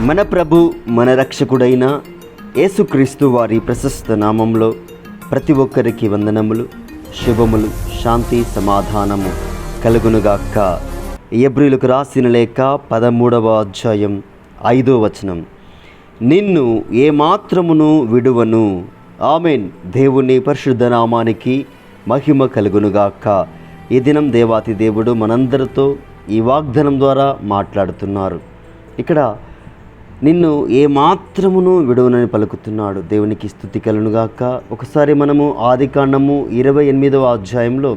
మన ప్రభు మన రక్షకుడైన యేసుక్రీస్తు వారి ప్రశస్త నామంలో ప్రతి ఒక్కరికి వందనములు శుభములు శాంతి సమాధానము కలుగునుగాక. ఎబ్రిలకు రాసిన లేక పదమూడవ అధ్యాయం ఐదో వచనం. నిన్ను ఏమాత్రమును విడువను. ఆమెన్. దేవుని పరిశుద్ధ నామానికి మహిమ కలుగునుగాక. ఈ దినం దేవాతి దేవుడు మనందరితో ఈ వాగ్దానం ద్వారా మాట్లాడుతున్నారు. ఇక్కడ నిన్ను ఏమాత్రమును విడవనని పలుకుతున్నాడు. దేవునికి స్థుతి కలునుగాక ఒకసారి మనము ఆది కాండము ఇరవై ఎనిమిదవ అధ్యాయంలో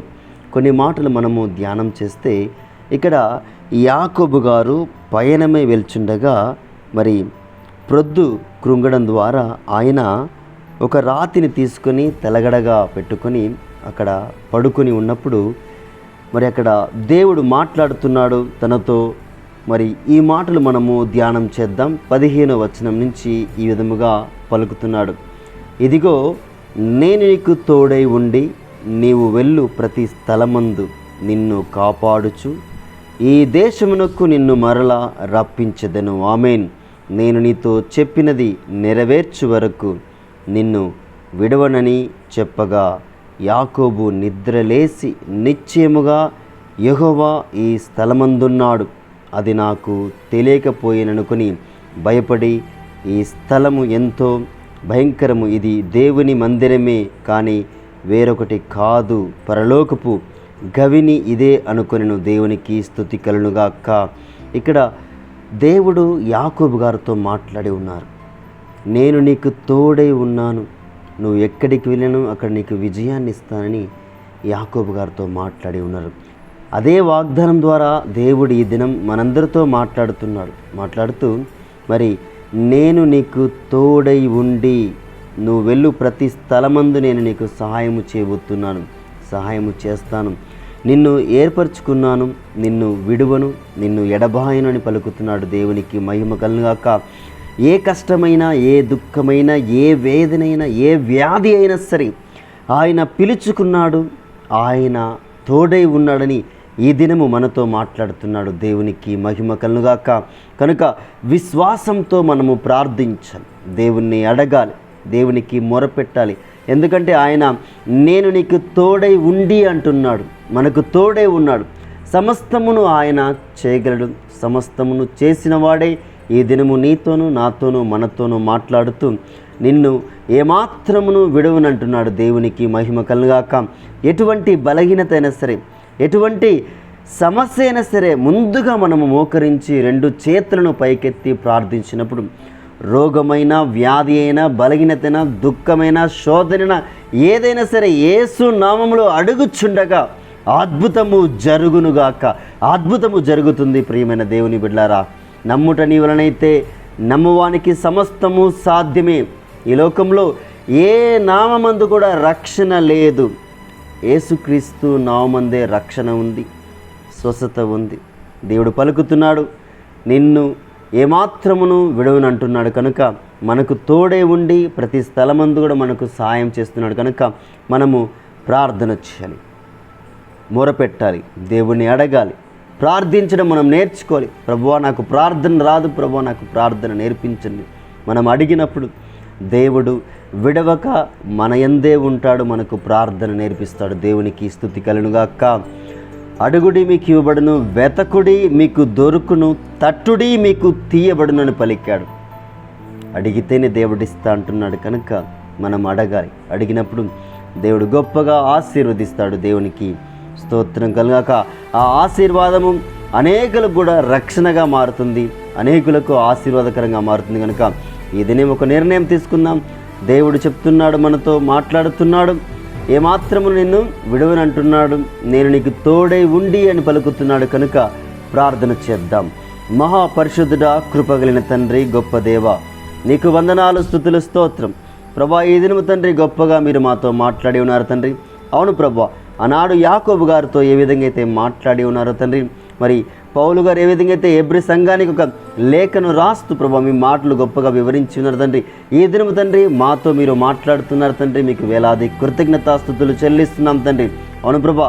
కొన్ని మాటలు మనము ధ్యానం చేస్తే ఇక్కడ యాకోబు గారు పయనమే వెళ్చుండగా మరి ప్రొద్దు కృంగడం ద్వారా ఆయన ఒక రాతిని తీసుకొని తెలగడగా పెట్టుకొని అక్కడ పడుకొని ఉన్నప్పుడు మరి అక్కడ దేవుడు మాట్లాడుతున్నాడు తనతో మరి ఈ మాటలు మనము ధ్యానం చేద్దాం. పదిహేను వచనం నుంచి ఈ విధముగా పలుకుతున్నాడు. ఇదిగో నేను నీకు తోడై ఉండి నీవు వెళ్ళు ప్రతి స్థలమందు నిన్ను కాపాడుచు. ఈ దేశమునకు నిన్ను మరలా రప్పించదను. ఆమెన్. నేను నీతో చెప్పినది నెరవేర్చు వరకు నిన్ను విడవనని చెప్పగా యాకోబు నిద్రలేసి నిశ్చయముగా యహోవా ఈ స్థలమందున్నాడు. అది నాకు తెలియకపోయిననుకుని భయపడి ఈ స్థలము ఎంతో భయంకరము. ఇది దేవుని మందిరమే కానీ వేరొకటి కాదు. పరలోకపు గవిని ఇదే అనుకొనిను. దేవునికి స్థుతి కలునుగాక ఇక్కడ దేవుడు యాకూబు గారితో మాట్లాడి ఉన్నారు. నేను నీకు తోడై ఉన్నాను. నువ్వు ఎక్కడికి వెళ్ళను అక్కడ నీకు విజయాన్ని ఇస్తానని యాకోబు గారితో మాట్లాడి ఉన్నారు. అదే వాగ్దానం ద్వారా దేవుడు ఈ దినం మనందరితో మాట్లాడుతున్నాడు. మాట్లాడుతూ మరి నేను నీకు తోడై ఉండి నువ్వు వెళ్ళు ప్రతి స్థలమందు నేను నీకు సహాయము చేయబోతున్నాను సహాయము చేస్తాను. నిన్ను ఏర్పరచుకున్నాను నిన్ను విడువను నిన్ను ఎడబాయను అని పలుకుతున్నాడు దేవునికి మహిమ కలుగాక. ఏ కష్టమైనా ఏ దుఃఖమైనా ఏ వేదనైనా ఏ వ్యాధి అయినా సరే ఆయన పిలుచుకున్నాడు ఆయన తోడై ఉన్నాడని ఈ దినము మనతో మాట్లాడుతున్నాడు దేవునికి మహిమ కలుగాక. కనుక విశ్వాసంతో మనము ప్రార్థించాలి. దేవుణ్ణి అడగాలి. దేవునికి మొరపెట్టాలి. ఎందుకంటే ఆయన నేను నీకు తోడై ఉండి అంటున్నాడు. మనకు తోడై ఉన్నాడు. సమస్తమును ఆయన చేయగలడు. సమస్తమును చేసిన వాడే ఈ దినము నీతోనూ నాతోనూ మనతోనూ మాట్లాడుతూ నిన్ను ఏమాత్రమును విడవనంటున్నాడు దేవునికి మహిమ కలుగాక. ఎటువంటి బలహీనత అయినా సరే ఎటువంటి సమస్య అయినా సరే ముందుగా మనము మోకరించి రెండు చేతులను పైకెత్తి ప్రార్థించినప్పుడు రోగమైన వ్యాధి అయినా బలహీనతైనా దుఃఖమైన శోధన ఏదైనా సరే ఏసు నామములో అడుగుచుండగా అద్భుతము జరుగునుగాక. అద్భుతము జరుగుతుంది ప్రియమైన దేవుని బిడ్లారా. నమ్ముట నీ వలనైతే నమ్మువానికి సమస్తము సాధ్యమే. ఈ లోకంలో ఏ నామందు కూడా రక్షణ లేదు. ఏసుక్రీస్తు నామందే రక్షణ ఉంది స్వస్థత ఉంది. దేవుడు పలుకుతున్నాడు నిన్ను ఏమాత్రమును విడవనంటున్నాడు కనుక మనకు తోడే ఉండి ప్రతి స్థలమందు కూడా మనకు సహాయం చేస్తున్నాడు కనుక మనము ప్రార్థన చేయాలి. మొరపెట్టాలి దేవుణ్ణి అడగాలి ప్రార్థించడం మనం నేర్చుకోవాలి. ప్రభువా నాకు ప్రార్థన రాదు ప్రభువా నాకు ప్రార్థన నేర్పించండి. మనం అడిగినప్పుడు దేవుడు విడవక మన ఎందే ఉంటాడు మనకు ప్రార్థన నేర్పిస్తాడు. దేవునికి స్థుతి కలునుగాక అడుగుడి మీకు ఇవ్వబడును వెతకుడి మీకు దొరుకును తట్టుడి మీకు తీయబడును అని పలికాడు. అడిగితేనే దేవుడిస్తా అంటున్నాడు కనుక మనం అడగాలి. అడిగినప్పుడు దేవుడు గొప్పగా ఆశీర్వదిస్తాడు దేవునికి స్తోత్రం కలుగాక. ఆ ఆశీర్వాదము అనేకలకు కూడా రక్షణగా మారుతుంది. అనేకులకు ఆశీర్వాదకరంగా మారుతుంది కనుక ఈ దినం ఒక నిర్ణయం తీసుకుందాం. దేవుడు చెప్తున్నాడు మనతో మాట్లాడుతున్నాడు. ఏమాత్రము నిన్ను విడవనంటున్నాడు నేను నీకు తోడై ఉండి అని పలుకుతున్నాడు కనుక ప్రార్థన చేద్దాం. మహాపరిశుద్ధుడా కృపగలిన తండ్రి గొప్ప దేవ నీకు వందనాలు స్థుతులు స్తోత్రం. ప్రభా ఈ దినము తండ్రి గొప్పగా మీరు మాతో మాట్లాడి ఉన్నారు తండ్రి. అవును ప్రభా ఆనాడు యాకోబు గారితో ఏ విధంగా అయితే మాట్లాడి ఉన్నారో తండ్రి మరి పౌలు గారు ఏ విధంగా అయితే ఎబ్రి సంఘానికి ఒక లేఖను రాస్తూ ప్రభా మీ మాటలు గొప్పగా వివరించి ఉన్నారు తండ్రి. ఈ దినము తండ్రి మాతో మీరు మాట్లాడుతున్నారు తండ్రి. మీకు వేలాది కృతజ్ఞతాస్థుతులు చెల్లిస్తున్నాం తండ్రి. అవును ప్రభా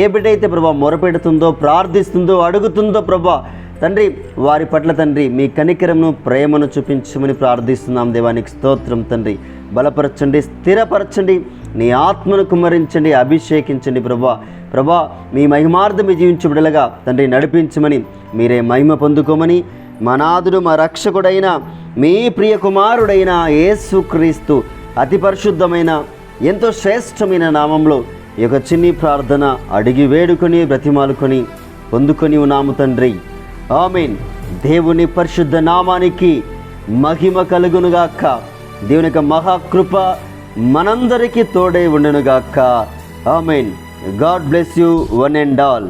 ఏ బిడ్డ అయితే ప్రభా మొరపెడుతుందో ప్రార్థిస్తుందో అడుగుతుందో ప్రభా తండ్రి వారి పట్ల తండ్రి మీ కనికరమును ప్రేమను చూపించమని ప్రార్థిస్తున్నాం. దేవానికి స్తోత్రం తండ్రి. బలపరచండి స్థిరపరచండి నీ ఆత్మను కుమరించండి అభిషేకించండి ప్రభా. ప్రభా మీ మహిమార్థం జీవించబడలగా తండ్రి నడిపించమని మీరే మహిమ పొందుకోమని మా మా రక్షకుడైన మీ ప్రియ కుమారుడైన యేసుక్రీస్తు అతి పరిశుద్ధమైన ఎంతో శ్రేష్టమైన నామంలో ఈ యొక్క చిన్ని ప్రార్థన అడిగి వేడుకొని బ్రతిమాలుకొని పొందుకొని ఉన్నాము తండ్రి. ఆమెన్. దేవుని పరిశుద్ధ నామానికి మహిమ కలుగునుగాక. దేవుని యొక్క మహాకృప మనందరికీ తోడై ఉండునుగాక. Amen. God bless you one and all.